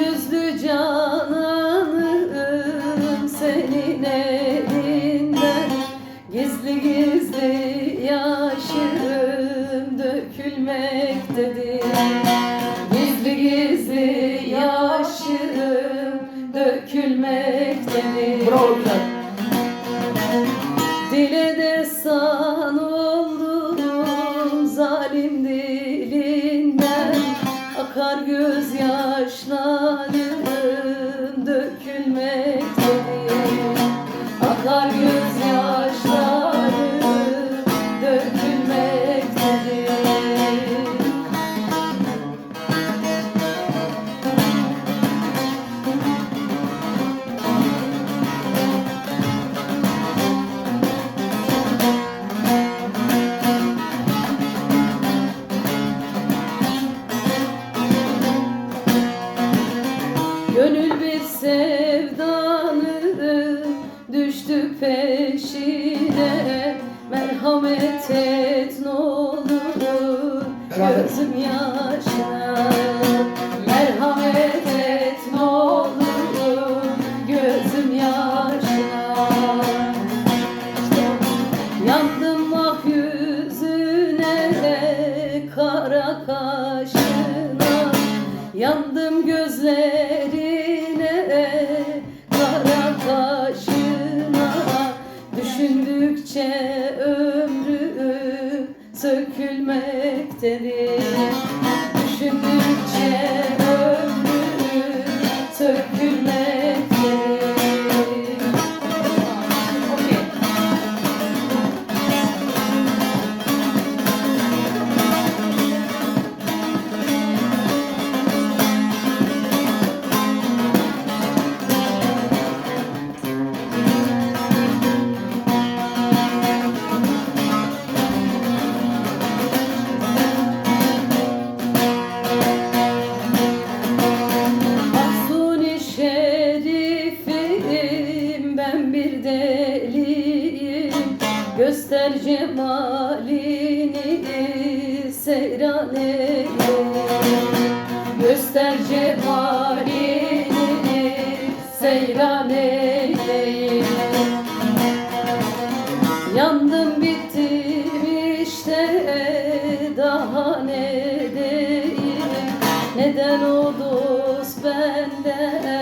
yüzlü cananım senin elinden. Gizli gizli yaşım dökülmektedir. Gizli gizli yaşım dökülmektedir. Bravo güzel. Dile Akar gözyaşlarım dökülmektedir Gönül bir sevdanın düştü peşine. Merhamet et ne olur gözüm yaşına. Merhamet et ne olur gözüm yaşına. Yandım ah yüzüne kara kaşına. Yandım gözlerine Düşündükçe ömrüm sökülmektedir Göster cemalini seyran eyle. Göster cemalini seyran eyle. Yandım bittim işte daha ne diyeyim? Neden o dost benden